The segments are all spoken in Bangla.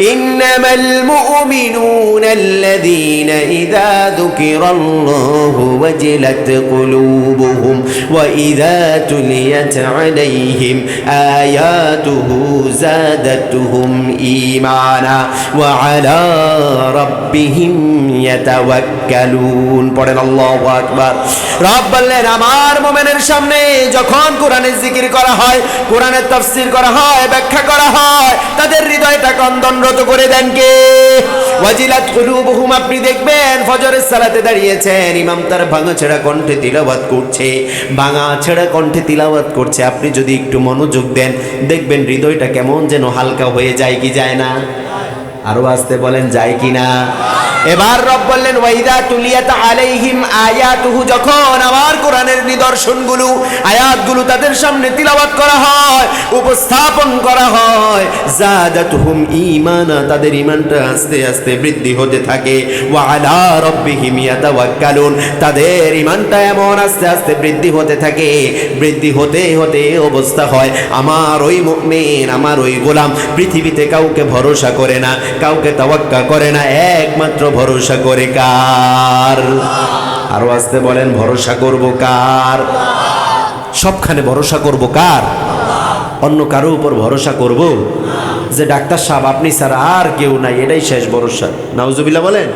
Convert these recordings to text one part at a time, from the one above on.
إنما المؤمنون الذين إذا ذكر الله وجلت قلوبهم وإذا تليت عليهم آياته زادتهم إيمانا وعلى ربهم يتوكلون পড়েন আল্লাহু আকবার রব বললেন আমার মোমেনের সামনে যখন কোরআনের জিকির করা হয় কোরআনের তাফসীর করা হয় ব্যাখ্যা করা হয় তাদের হৃদয়টা কন্দনরত করে দেন কে? ওয়াজিলাত কুলুবুহুম, আপনি দেখবেন ফজরের সালাতে দাঁড়িয়েছেন, ইমাম তার ভাঙা ছেড়া কণ্ঠে তিলাওয়াত করছে, ভাঙা ছেড়া কণ্ঠে তিলাওয়াত করছে। আপনি যদি একটু মনোযোগ দেন, দেখবেন হৃদয়টা কেমন যেন হালকা হয়ে যায়, কি যায় না? আরও আসতে বলেন, যায় কি না? এবার রব বললেন, ওয়াইদা তুলিয়াত আলাইহিম আয়াতুহু যখন আমার কোরআনের নিদর্শনগুলো, আয়াতগুলো তাদের সামনে তিলাওয়াত করা হয় উপস্থাপন করা হয়। জাদাতুহুম ঈমানা, তাদের ঈমানটা আস্তে আস্তে বৃদ্ধি হতে থাকে। ওয়া আলা রাব্বিহিম ইয়াতাওয়াক্কালুন, তাদের ঈমানটা এমন আস্তে আস্তে বৃদ্ধি হতে থাকে। বৃদ্ধি হতে হতে অবস্থা হয়, আমার ওই মুমিন, আমার ওই গোলাম পৃথিবীতে কাউকে ভরসা করে না, কাউকে তাওয়াক্কা করে না, একমাত্র ভরসা করে কার? আরও আসতে বলেন, ভরসা করব কার? সবখানে ভরসা করব কার? অন্য কারও উপর ভরসা করব যে ডাক্তার সাহেব, আপনি স্যার, আর কেউ নাই, এটাই শেষ ভরসা। নাউজুবিল্লাহ বলেন।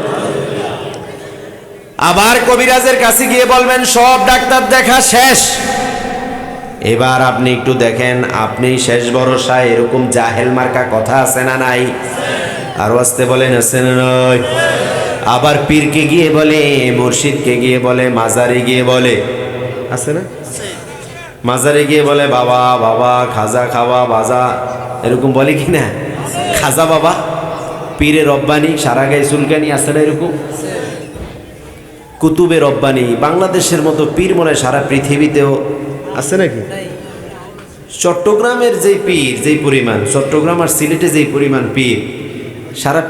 আবার কবিরাজের কাছে গিয়ে বলবেন, সব ডাক্তার দেখা শেষ। এবার আপনি একটু দেখেন, আপনি শেষ ভরসা এরকম জাহেল মার্কা কথা আছে না নাই? আরও আসতে বলেন, আছে না নয় আবার পীরকে গিয়ে বলে, মুর্শিদকে গিয়ে বলে, মাজারে গিয়ে বলে, আছে না? মাজারে গিয়ে বলে, বাবা বাবা, খাজা খাওয়া, বাজা। এরকম বলে কি না? খাজা বাবা, পীরে রব্বানি সারা গায়ে চুলকানি আছে না এরকম। কুতুবে রব্বানি, বাংলাদেশের মতো পীর মনে সারা পৃথিবীতেও আছে নাকি? চট্টগ্রামের যেই পীর, যেই পরিমাণ, চট্টগ্রাম আর সিলেটে যেই পরিমাণ পীর, সারা